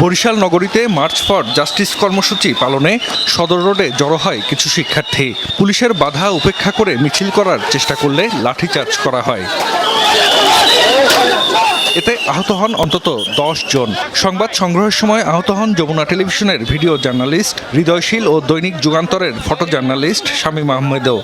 বরিশাল নগরীতে March for justice কর্মসূচি পালনে সদর রোডে জড়ো হয় কিছু শিক্ষার্থী। পুলিশের বাধা উপেক্ষা করে মিছিল করার চেষ্টা করলে লাঠিচার্জ করা হয়। এতে আহত হন অন্তত দশ জন। সংবাদ সংগ্রহের সময় আহত হন যমুনা টেলিভিশনের ভিডিও জার্নালিস্ট, হৃদয়শীল ও দৈনিক যুগান্তরের ফটো জার্নালিস্ট স্বামী আহমেদও।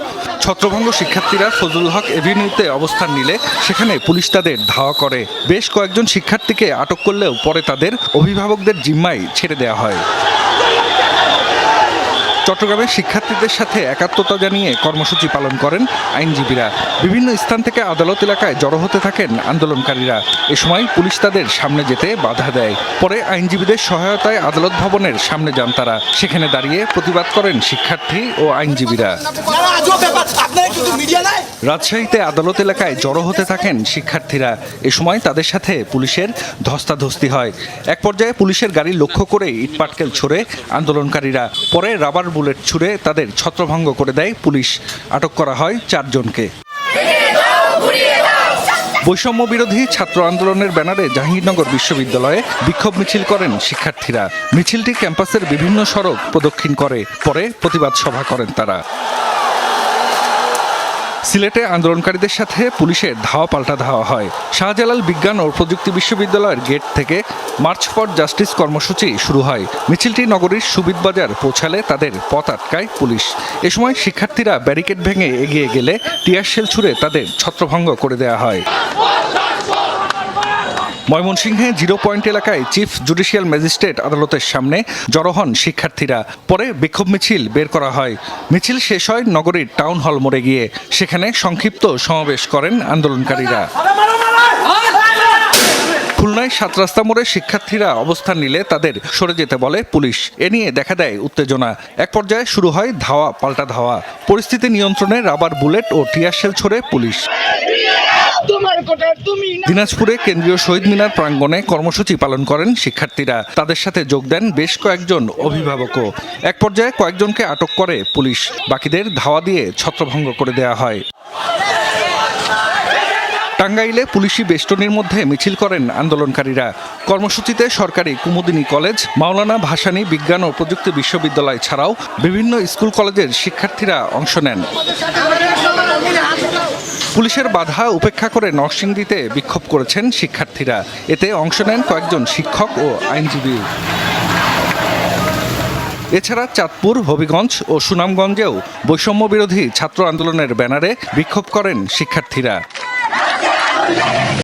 ছত্রভঙ্গ শিক্ষার্থীরা ফজলুল হক এভিনিউতে অবস্থান নিলে সেখানে পুলিশ তাদের ধাওয়া করে। বেশ কয়েকজন শিক্ষার্থীকে আটক করলেও পরে তাদের অভিভাবকদের জিম্মায় ছেড়ে দেওয়া হয়। চট্টগ্রামে শিক্ষার্থীদের সাথে একাত্মতা জানিয়ে কর্মসূচি পালন করেন আইনজীবীরা। বিভিন্ন স্থান থেকে আদালত এলাকায় জড়ো হতে থাকেন আন্দোলনকারীরা। এ সময় পুলিশ তাদের সামনে যেতে বাধা দেয়। পরে আইনজীবীদের সহায়তায় আদালত ভবনের সামনে যান তারা। সেখানে দাঁড়িয়ে প্রতিবাদ করেন শিক্ষার্থী ও আইনজীবীরা। রাজশাহীতে আদালত এলাকায় জড়ো হতে থাকেন শিক্ষার্থীরা। এ সময় তাদের সাথে পুলিশের ধস্তাধস্তি হয়। এক পর্যায়ে পুলিশের গাড়ি লক্ষ্য করে ইটপাটকেল ছুড়ে আন্দোলনকারীরা। পরে রাবার বুলেট ছুড়ে তাদের ছত্রভঙ্গ করে দেয় পুলিশ। আটক করা হয় চারজনকে। বৈষম্য বিরোধী ছাত্র আন্দোলনের ব্যানারে জাহাঙ্গীরনগর বিশ্ববিদ্যালয়ে বিক্ষোভ মিছিল করেন শিক্ষার্থীরা। মিছিলটি ক্যাম্পাসের বিভিন্ন সড়ক প্রদক্ষিণ করে, পরে প্রতিবাদ সভা করেন তারা। সিলেটে আন্দোলনকারীদের সাথে পুলিশের ধাওয়া পাল্টা ধাওয়া হয়। শাহজালাল বিজ্ঞান ও প্রযুক্তি বিশ্ববিদ্যালয়ের গেট থেকে মার্চ ফর জাস্টিস কর্মসূচি শুরু হয়। মিছিলটি নগরীর সুবিদ বাজার পৌঁছালে তাদের পথ আটকায় পুলিশ। এ সময় শিক্ষার্থীরা ব্যারিকেড ভেঙে এগিয়ে গেলে টিয়ার শেল ছুড়ে তাদের ছত্রভঙ্গ করে দেওয়া হয়। ময়মনসিংহে জিরো পয়েন্ট এলাকায় চিফ জুডিশিয়াল ম্যাজিস্ট্রেট আদালতের সামনে জড়ো হন শিক্ষার্থীরা। পরে বিক্ষোভ মিছিল বের করা হয়। মিছিল শেষ হয় নগরীর টাউন হল মোড়ে গিয়ে। সেখানে সংক্ষিপ্ত সমাবেশ করেন আন্দোলনকারীরা। খুলনায় সাত রাস্তা মোড়ে শিক্ষার্থীরা অবস্থান নিলে তাদের সরে যেতে বলে পুলিশ। এ নিয়ে দেখা দেয় উত্তেজনা। এক পর্যায়ে শুরু হয় ধাওয়া, পাল্টা ধাওয়া। পরিস্থিতি নিয়ন্ত্রণে রাবার বুলেট ও টিয়ারশেল ছোড়ে পুলিশ। দিনাজপুরে কেন্দ্রীয় শহীদ মিনার প্রাঙ্গণে কর্মসূচি পালন করেন শিক্ষার্থীরা। তাদের সাথে যোগ দেন বেশ কয়েকজন অভিভাবকও। এক পর্যায়ে কয়েকজনকে আটক করে পুলিশ। বাকিদের ধাওয়া দিয়ে ছত্রভঙ্গ করে দেয়া হয়। টাঙ্গাইলে পুলিশি বেষ্টনীর মধ্যে মিছিল করেন আন্দোলনকারীরা। কর্মসূচিতে সরকারি কুমুদিনী কলেজ, মাওলানা ভাসানী বিজ্ঞান ও প্রযুক্তি বিশ্ববিদ্যালয় ছাড়াও বিভিন্ন স্কুল কলেজের শিক্ষার্থীরা অংশ নেন। পুলিশের বাধা উপেক্ষা করে নরসিংদীতে বিক্ষোভ করেছেন শিক্ষার্থীরা। এতে অংশ নেন কয়েকজন শিক্ষক ও আইনজীবী। এছাড়া চাঁদপুর, হবিগঞ্জ ও সুনামগঞ্জেও বৈষম্য বিরোধী ছাত্র আন্দোলনের ব্যানারে বিক্ষোভ করেন শিক্ষার্থীরা। Let's go!